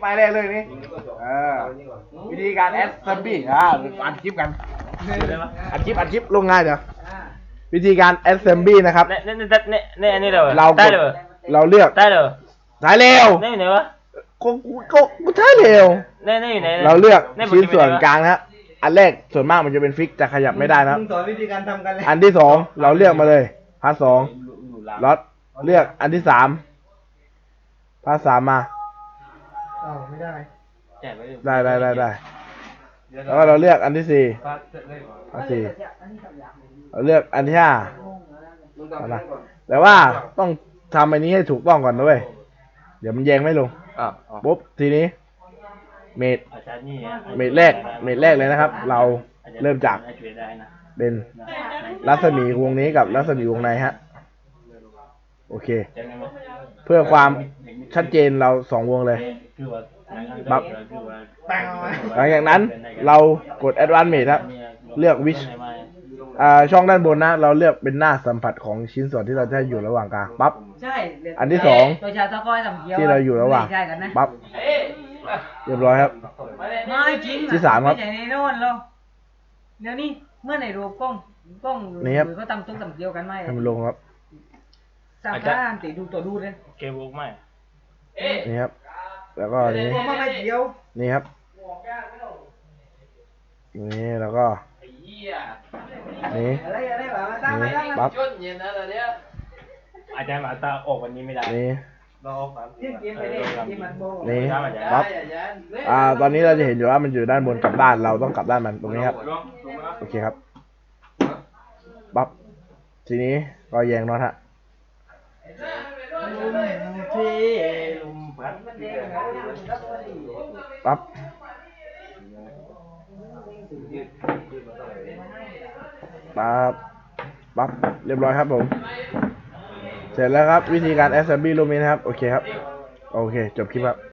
ไปแรกเลยนี่เออวิธีการแอดซัมบี้อ่าอัดคลิปกันอัดคลิปอัดคลิปลงง่ายเดี๋ยววิธีการแอดซัมบี้นะครับเนี่ยเนี่ยเนี่ยเนี่ยอันนี้เลยเรากได้ดเลยเราเลือกได้เลยถ่ายเร็วเนี่ยอยู่ไหนวะก็ก็ก็ถ่ายเร็วเนี่ยเนี่ยอยู่ไหนนี่ยเราเลือกยชิ้นส่วนกลางนะฮะอันแรกส่วนมากมันจะเป็นฟิกจะขยับไม่ได้นะครับมึงสอนวิธีการทำกันเลยอันที่สองเราเลือกมาเลยพาร์ทสองล็อตเลือกอันที่สามพาร์ทสามมาอ้าว ไม่ได้แจกไว้ดิได้ได้ได้ได้แล้วก็เราเลือกอันที่สี่พาร์ทสี่เราเลือกอันที่ห้าเอาละแต่ว่าต้องทำอันนี้ให้ถูกต้องก่อนนะเว้ยเดี๋ยวมันแยงไม่ลงอะปุ๊บทีนี้ เมดอาจารย์นี่อะเมดแรกเมดแรกเลยนะครับ เราเริ่มจากอาจารย์ได้นะเป็นรัศมีวงนี้กับรัศมีวงในฮะ โอเคจำได้ไหม เพื่อความ ชัดเจนเราสองวงเลยคือว่าปั๊บคือว่าแป้งเอาไว้หลังจากนั้นเรากด Advanced Mode ครับ เลือก Wish อ่าช่องด้านบนนะ เราเลือกเป็นหน้าสัมผัสของชิ้นส่วนที่เราจะอยู่ระหว่างกลางปั๊บ ใช่อันที่สอง ตัวชาตะก้อยทำเกียวที่เราอยู่ระหว่าง ไม่ใช่กันนะปั๊บ เรียบร้อยครับ ไม่จริงอะที่สามครับไม่ใช่ในโน่นหรอกเดี๋ยวนี้เมื่อในรูปกล้องกล้องนี่ครับหรือเขาทำตุ๊กทำเกียวกันไหมให้มันลงครับ สามด้านติดูตัวดูเลย เกมบุกไหม นี่ครับ แล้วก็นี้ผมว่าไม่เดียว นี่ครับนี่แล้วก็นี่อะไรอะไรแบบมาตั้งมานี่ตั้งปั๊บอาจารย์มาตาออกวันนี้ไม่ได้นี่เราออกครับที่เกมไปเลยที่มันโบนี่ปั๊บอ่า ตอนนี้เราจะเห็นอยู่ว่ามันอยู่ด้านบนกลับด้านเราต้องกลับด้านมันตรงนี้ครับ โอเคครับปั๊บทีนี้ก็แยงน็อตฮะ ที่ลุมพัด ปั๊บปั๊บปั๊บเรียบร้อยครับผม เสร็จแล้วครับวิธีการ assembly รูปนี้นครับ โอเคครับ โอเค จบคลิปครับ